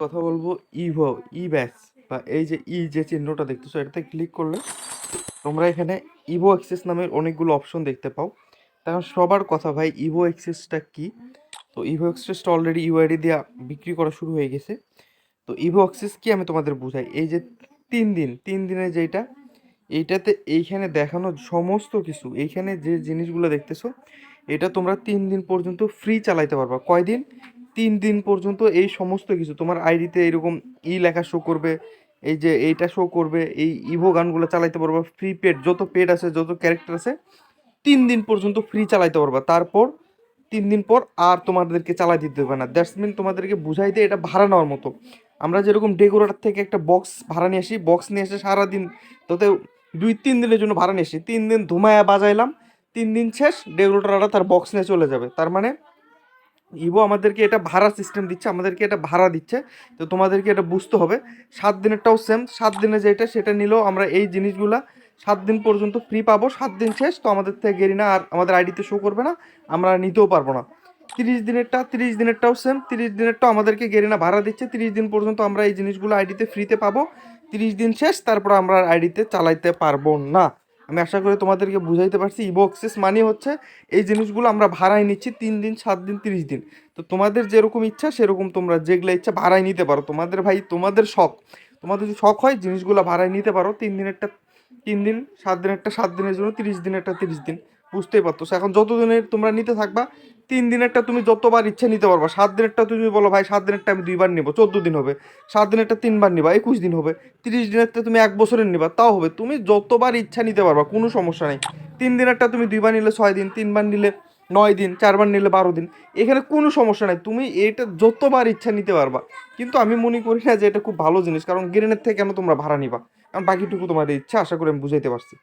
কথা বলব ইভো ই ব্যাস বা এই যে ই যে চিহ্নটা দেখতেছো, এটাতে ক্লিক করলে তোমরা এখানে ইভো অ্যাক্সেস নামের অনেকগুলো অপশন দেখতে পাও। তখন সবার কথা ভাই, ইভো অ্যাক্সেসটা কি? তো ইভো অ্যাক্সেসটা অলরেডি ইউআইডি দিয়ে বিক্রি করা শুরু হয়ে গেছে। তো ইভো অ্যাক্সেস কি আমি তোমাদের বুঝাই? এই যে তিন দিন, তিন দিনের যেটা এইটাতে এইখানে দেখানো সমস্ত কিছু, এইখানে যে জিনিসগুলো দেখতেছো, এটা তোমরা তিন দিন পর্যন্ত ফ্রি চালাইতে পারবা। কয়দিন? তিন দিন পর্যন্ত এই সমস্ত কিছু, তোমার আইডিতে এরকম ই লেখা শো করবে, এই যে এইটা শো করবে, এই ইভো গানগুলো চালাইতে পারবা ফ্রি পেড যত পেড আছে, যত ক্যারেক্টার আছে, তিন দিন পর্যন্ত ফ্রি চালাইতে পারবা। তারপর তিন দিন পর আর তোমাদেরকে চালাই দিতে হবে না। দ্যাটস মিন তোমাদেরকে বুঝাই দিয়ে এটা ভাড়া নেওয়ার মতো। আমরা যেরকম ডেকোরেটার থেকে একটা বক্স ভাড়া নিয়ে আসি বক্স নিয়ে এসে সারাদিন তাতে দুই, তিন দিনের জন্য ভাড়া নিয়ে আসি। তিন দিন ধুমায়া বাজাইলাম, তিন দিন শেষ ডেকোরেটাররা তার বক্স নিয়ে চলে যাবে। তার মানে ইভো আমাদেরকে এটা ভাড়া সিস্টেম দিচ্ছে, আমাদেরকে এটা ভাড়া দিচ্ছে। তো তোমাদেরকে এটা বুঝতে হবে। সাত দিনেরটাও সেম সাত দিনে যেটা, সেটা নিলেও আমরা এই জিনিসগুলা সাত দিন পর্যন্ত ফ্রি পাবো। সাত দিন শেষ, তো আমাদের থেকে গেরি না, আর আমাদের আইডিতে শো করবে না, আমরা নিতেও পারব না। তিরিশ দিনেরটা, তিরিশ দিনেরটাও সেম তিরিশ দিনেরটাও আমাদেরকে গেরিনা ভাড়া দিচ্ছে। তিরিশ দিন পর্যন্ত আমরা এই জিনিসগুলো আইডিতে ফ্রিতে পাবো। তিরিশ দিন শেষ, তারপর আমরা আইডিতে চালাইতে পারব না। আমি আশা করি তোমাদেরকে বুঝাইতে পারছি। ইবোক্সেস মানে হচ্ছে এই জিনিসগুলো আমরা ভাড়ায় নিচ্ছি তিন দিন, সাত দিন, তিরিশ দিন। তো তোমাদের যেরকম ইচ্ছা, সেরকম তোমরা যেগুলো ইচ্ছা ভাড়ায় নিতে পারো। তোমাদের ভাই, তোমাদের শখ। তোমাদের যদি শখ হয়, জিনিসগুলো ভাড়ায় নিতে পারো। তিন দিনেরটা, তিন দিন, সাত দিনেরটা, সাত দিনের জন্য তিরিশ দিনেরটা, তিরিশ দিন। বুঝতেই পারতো। এখন যত দিনের তোমরা নিতে থাকবা, তিন দিনেরটা তুমি যতবার ইচ্ছে নিতে পারবা। সাত দিনেরটা তুমি বলো, ভাই, সাত দিনেরটা আমি দুইবার নিবো, চোদ্দ দিন হবে। সাত দিনেরটা তিনবার নিবা, একুশ দিন হবে। তিরিশ দিনেরটা তুমি এক বছরের নিবা, তাও হবে। তুমি যতবার ইচ্ছা নিতে পারবা, কোনো সমস্যা নেই। তিন দিনেরটা তুমি দুইবার নিলে ছয় দিন, তিনবার নিলে নয় দিন, চারবার নিলে বারো দিন। এখানে কোনো সমস্যা নাই। তুমি এটা যতবার ইচ্ছা নিতে পারবা। কিন্তু আমি মনে করি না যে এটা খুব ভালো জিনিস, কারণ গ্রেনের থেকে কেন তোমরা ভাড়া নিবা? কারণ বাকিটুকু তোমাদের ইচ্ছা, আশা করি আমি বুঝাইতে পারছি।